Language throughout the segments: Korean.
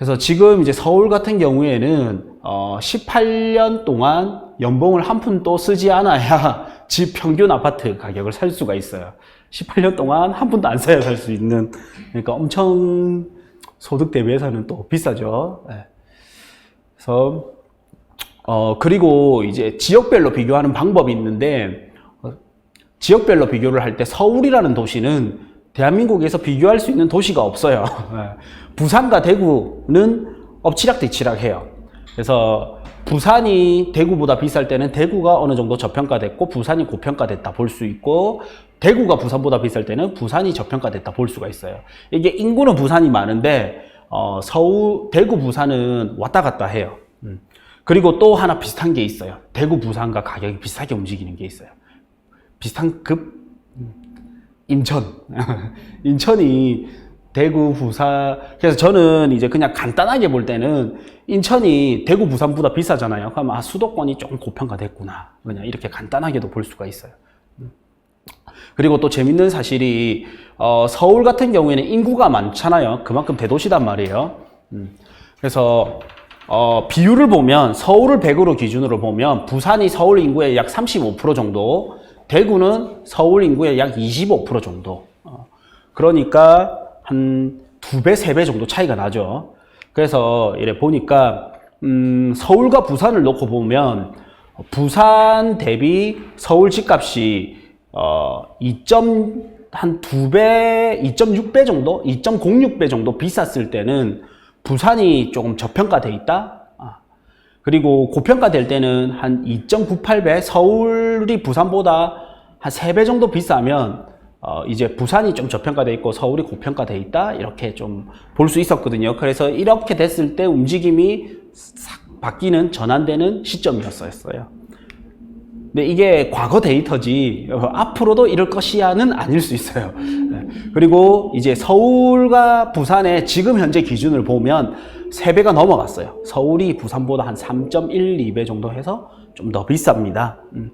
그래서 지금 이제 서울 같은 경우에는 어 18년 동안 연봉을 한 푼도 쓰지 않아야 집 평균 아파트 가격을 살 수가 있어요. 18년 동안 한 푼도 안 써야 살 수 있는 그러니까 엄청 소득 대비해서는 또 비싸죠. 예. 그래서 어 그리고 이제 지역별로 비교하는 방법이 있는데 어, 지역별로 비교를 할 때 서울이라는 도시는 대한민국에서 비교할 수 있는 도시가 없어요. 예. 부산과 대구는 엎치락뒤치락해요. 그래서 부산이 대구보다 비쌀 때는 대구가 어느 정도 저평가됐고 부산이 고평가됐다 볼 수 있고 대구가 부산보다 비쌀 때는 부산이 저평가됐다 볼 수가 있어요. 이게 인구는 부산이 많은데 어, 서울, 대구, 부산은 왔다 갔다 해요. 음. 그리고 또 하나 비슷한 게 있어요. 대구, 부산과 가격이 비슷하게 움직이는 게 있어요. 비슷한 급 음, 인천. 인천이 대구, 부산. 그래서 저는 이제 그냥 간단하게 볼 때는 인천이 대구, 부산보다 비싸잖아요. 그럼 아, 수도권이 조금 고평가됐구나. 그냥 이렇게 간단하게도 볼 수가 있어요. 음. 그리고 또 재밌는 사실이 어, 서울 같은 경우에는 인구가 많잖아요. 그만큼 대도시단 말이에요. 음. 그래서 어, 비율을 보면 서울을 100으로 기준으로 보면 부산이 서울 인구의 약 35% 정도, 대구는 서울 인구의 약 25% 정도. 어, 그러니까 한 두 배, 세 배 정도 차이가 나죠. 그래서 이래 보니까 음, 서울과 부산을 놓고 보면 부산 대비 서울 집값이 어, 2.한2 배, 2.6배 정도, 2.06배 정도 비쌌을 때는 부산이 조금 저평가돼 있다. 아, 그리고 고평가될 때는 한 2.98배, 서울이 부산보다 한 3배 정도 비싸면 어, 이제 부산이 좀 저평가돼 있고 서울이 고평가돼 있다. 이렇게 좀 볼 수 있었거든요. 그래서 이렇게 됐을 때 움직임이 싹 바뀌는 전환되는 시점이었어요. 근데 이게 과거 데이터지 어, 앞으로도 이럴 것이야는 아닐 수 있어요. 네. 그리고 이제 서울과 부산의 지금 현재 기준을 보면 3배가 넘어갔어요. 서울이 부산보다 한 3.12배 정도 해서 좀 더 비쌉니다. 음.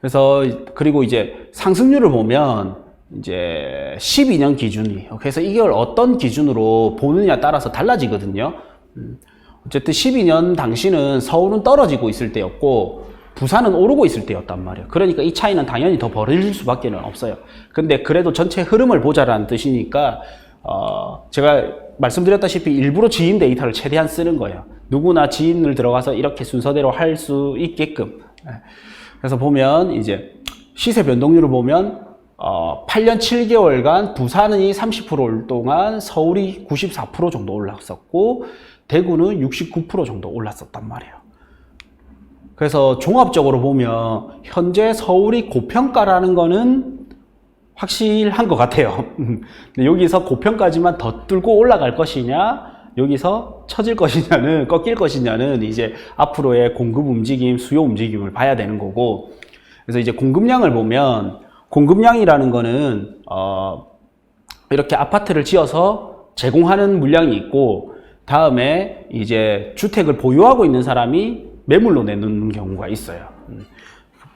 그래서 그리고 이제 상승률을 보면 이제 12년 기준이 그래서 이걸 어떤 기준으로 보느냐 따라서 달라지거든요. 음. 어쨌든 12년 당시는 서울은 떨어지고 있을 때였고 부산은 오르고 있을 때였단 말이에요. 그러니까 이 차이는 당연히 더 벌어질 수밖에 없어요. 근데 그래도 전체 흐름을 보자라는 뜻이니까 어 제가 말씀드렸다시피 일부러 지인 데이터를 최대한 쓰는 거예요. 누구나 지인을 들어가서 이렇게 순서대로 할 수 있게끔. 예. 그래서 보면 이제 시세 변동률을 보면 어 8년 7개월간 부산이 30%올 동안 서울이 94% 정도 올랐었고 대구는 69% 정도 올랐었단 말이에요. 그래서 종합적으로 보면 현재 서울이 고평가라는 거는 확실한 것 같아요. 여기서 고평가지만 더 뚫고 올라갈 것이냐, 여기서 처질 것이냐는 꺾일 것이냐는 이제 앞으로의 공급 움직임, 수요 움직임을 봐야 되는 거고. 그래서 이제 공급량을 보면 공급량이라는 거는 어 이렇게 아파트를 지어서 제공하는 물량이 있고 다음에 이제 주택을 보유하고 있는 사람이 매물로 내놓는 경우가 있어요. 음.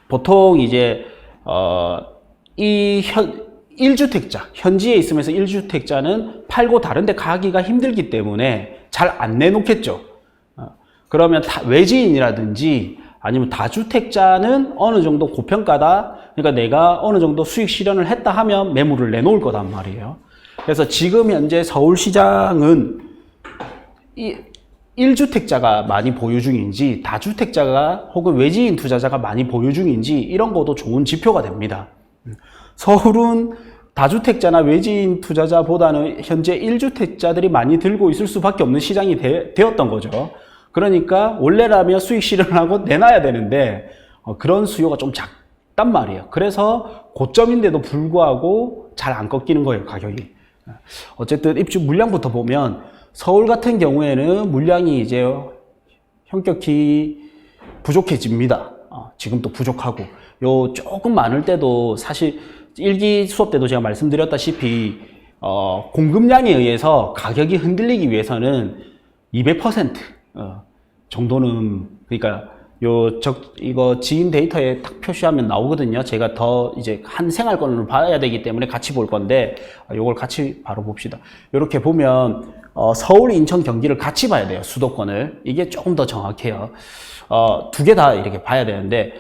보통 이제 어이 현 1주택자, 현지에 있으면서 1주택자는 팔고 다른 데 가기가 힘들기 때문에 잘 안 내놓겠죠. 어, 그러면 외지인이라든지 아니면 다주택자는 어느 정도 고평가다. 그러니까 내가 어느 정도 수익 실현을 했다 하면 매물을 내놓을 거단 말이에요. 그래서 지금 현재 서울시장은 이 1주택자가 많이 보유 중인지 다주택자가 혹은 외지인 투자자가 많이 보유 중인지 이런 것도 좋은 지표가 됩니다. 서울은 다주택자나 외지인 투자자보다는 현재 1주택자들이 많이 들고 있을 수밖에 없는 시장이 되, 었던 거죠. 그러니까 원래라면 수익 실현을 하고 내놔야 되는데 어, 그런 수요가 좀 작단 말이에요. 그래서 고점인데도 불구하고 잘 안 꺾이는 거예요, 가격이. 어쨌든 입주 물량부터 보면 서울 같은 경우에는 물량이 이제 현격히 부족해집니다. 어, 지금도 부족하고 요 조금 많을 때도 사실 일기 수업 때도 제가 말씀드렸다시피 어, 공급량에 의해서 가격이 흔들리기 위해서는 200% 어, 정도는 그러니까 요, 적, 이거 지인 데이터에 딱 표시하면 나오거든요. 제가 더 이제 한 생활권을 봐야 되기 때문에 같이 볼 건데, 아, 요걸 같이 바로 봅시다. 이렇게 보면, 어, 서울, 인천, 경기를 같이 봐야 돼요. 수도권을. 이게 조금 더 정확해요. 어, 두 개 다 이렇게 봐야 되는데,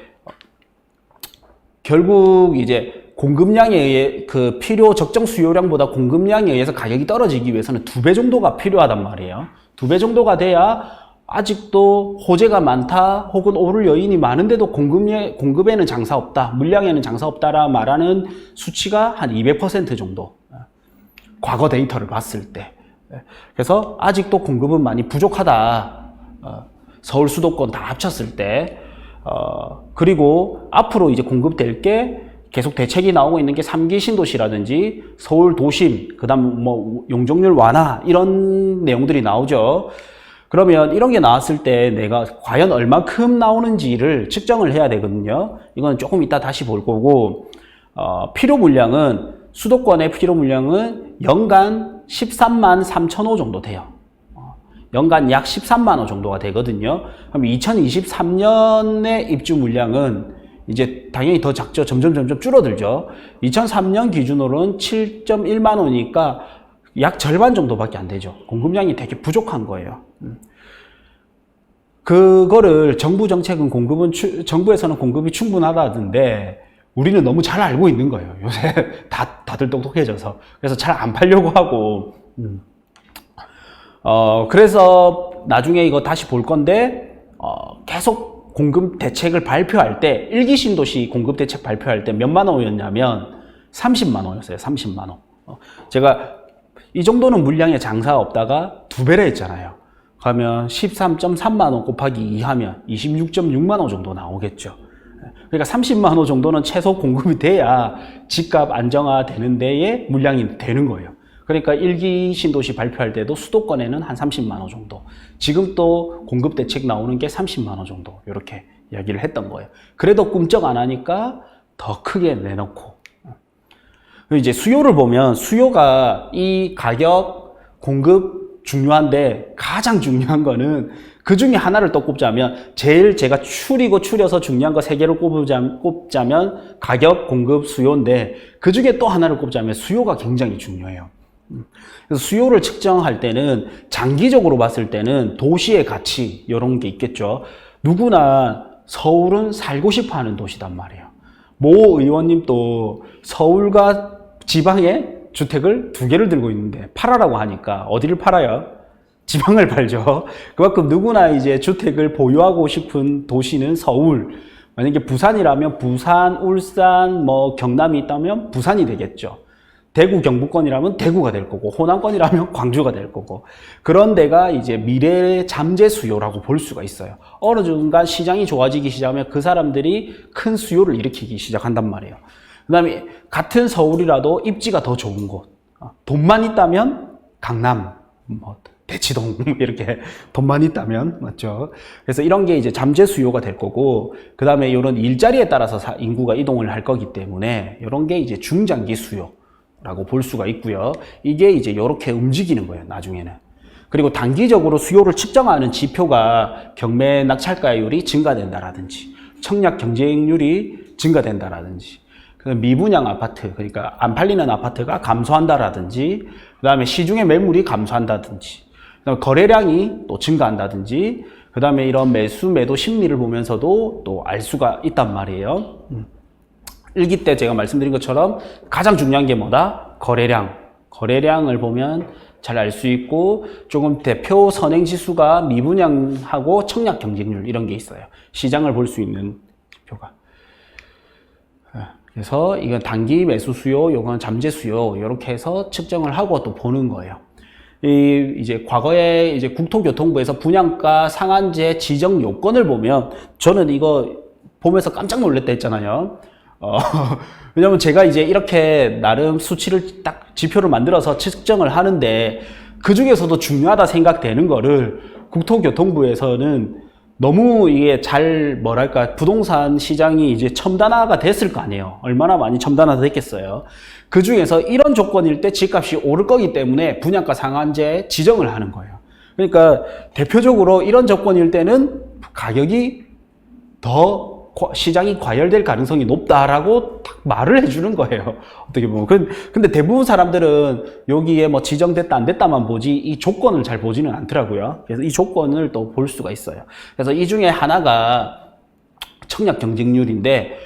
결국 이제 공급량에 의해 그 필요 적정 수요량보다 공급량에 의해서 가격이 떨어지기 위해서는 두 배 정도가 필요하단 말이에요. 두 배 정도가 돼야 아직도 호재가 많다 혹은 오를 여인이 많은데도 공급에, 공급에는 장사 없다 물량에는 장사 없다라 말하는 수치가 한 200% 정도 과거 데이터를 봤을 때 그래서 아직도 공급은 많이 부족하다 어, 서울 수도권 다 합쳤을 때 어, 그리고 앞으로 이제 공급될 게 계속 대책이 나오고 있는 게 3기 신도시라든지 서울 도심, 그 다음 뭐 용적률 완화, 이런 내용들이 나오죠. 그러면 이런 게 나왔을 때 내가 과연 얼마큼 나오는지를 측정을 해야 되거든요. 이건 조금 이따 다시 볼 거고, 어, 필요 물량은, 수도권의 필요 물량은 연간 13만 3천 호 정도 돼요. 어, 연간 약 13만 호 정도가 되거든요. 그럼 2023년의 입주 물량은 이제 당연히 더 작죠. 점점 점점 줄어들죠. 2003년 기준으로는 7.1만 원이니까 약 절반 정도밖에 안 되죠. 공급량이 되게 부족한 거예요. 음. 그거를 정부 정책은 공급은 추- 정부에서는 공급이 충분하다던데 우리는 너무 잘 알고 있는 거예요. 요새 다 다들 똑똑해져서 그래서 잘 안 팔려고 하고 음. 어 그래서 나중에 이거 다시 볼 건데 어 계속 공급 대책을 발표할 때 일기 신도시 공급 대책 발표할 때 몇만 원이었냐면 30만 원이었어요. 30만 원. 어, 제가 이 정도는 물량에 장사가 없다가 두 배를 했잖아요. 그러면 13.3만 원 곱하기 2 하면 26.6만 원 정도 나오겠죠. 그러니까 30만 원 정도는 최소 공급이 돼야 집값 안정화 되는 데에 물량이 되는 거예요. 그러니까 일기 신도시 발표할 때도 수도권에는 한 30만 원 정도. 지금 또 공급 대책 나오는 게 30만 원 정도. 이렇게 이야기를 했던 거예요. 그래도 꿈쩍 안 하니까 더 크게 내놓고. 이제 수요를 보면 수요가 이 가격, 공급 중요한데 가장 중요한 거는 그 중에 하나를 또 꼽자면 제일 제가 추리고 추려서 중요한 거 세 개를 꼽자, 꼽자면 가격, 공급, 수요인데 그 중에 또 하나를 꼽자면 수요가 굉장히 중요해요. 음. 그래서 수요를 측정할 때는 장기적으로 봤을 때는 도시의 가치 이런 게 있겠죠. 누구나 서울은 살고 싶어 하는 도시단 말이에요. 모 의원님도 서울과 지방에 주택을 두 개를 들고 있는데 팔아라고 하니까 어디를 팔아요? 지방을 팔죠. 그만큼 누구나 이제 주택을 보유하고 싶은 도시는 서울. 만약에 부산이라면 부산, 울산, 뭐 경남이 있다면 부산이 되겠죠. 대구 경북권이라면 대구가 될 거고 호남권이라면 광주가 될 거고 그런 데가 이제 미래의 잠재 수요라고 볼 수가 있어요. 어느 순간 시장이 좋아지기 시작하면 그 사람들이 큰 수요를 일으키기 시작한단 말이에요. 그다음에 같은 서울이라도 입지가 더 좋은 곳, 어, 돈만 있다면 강남, 뭐 대치동 이렇게 돈만 있다면 맞죠. 그래서 이런 게 이제 잠재 수요가 될 거고 그다음에 이런 일자리에 따라서 사- 인구가 이동을 할 거기 때문에 이런 게 이제 중장기 수요. 라고 볼 수가 있고요. 이게 이제 이렇게 움직이는 거예요, 나중에는. 그리고 단기적으로 수요를 측정하는 지표가 경매 낙찰가율이 증가된다라든지, 청약 경쟁률이 증가된다라든지, 그 미분양 아파트, 그러니까 안 팔리는 아파트가 감소한다라든지, 그 다음에 시중의 매물이 감소한다든지, 그다음에 거래량이 또 증가한다든지, 그 다음에 이런 매수, 매도 심리를 보면서도 또 알 수가 있단 말이에요. 음. 일기 때 제가 말씀드린 것처럼 가장 중요한 게 뭐다? 거래량. 거래량을 보면 잘 알 수 있고 조금 대표 선행 지수가 미분양하고 청약 경쟁률 이런 게 있어요. 시장을 볼 수 있는 지표가. 그래서 이건 단기 매수 수요, 요건 잠재 수요 이렇게 해서 측정을 하고 또 보는 거예요. 이 이제 과거에 이제 국토교통부에서 분양가 상한제 지정 요건을 보면 저는 이거 보면서 깜짝 놀랐다 했잖아요. 어, 왜냐면 제가 이제 이렇게 나름 수치를 딱 지표를 만들어서 측정을 하는데 그 중에서도 중요하다 생각되는 거를 국토교통부에서는 너무 이게 잘 뭐랄까 부동산 시장이 이제 첨단화가 됐을 거 아니에요. 얼마나 많이 첨단화가 됐겠어요. 그 중에서 이런 조건일 때 집값이 오를 거기 때문에 분양가 상한제 지정을 하는 거예요. 그러니까 대표적으로 이런 조건일 때는 가격이 더 과- 시장이 과열될 가능성이 높다라고 딱 말을 해주는 거예요. 어떻게 보면. 근- 근데 대부분 사람들은 여기에 뭐 지정됐다 안 됐다만 보지 이 조건을 잘 보지는 않더라고요. 그래서 이 조건을 또 볼 수가 있어요. 그래서 이 중에 하나가 청약 경쟁률인데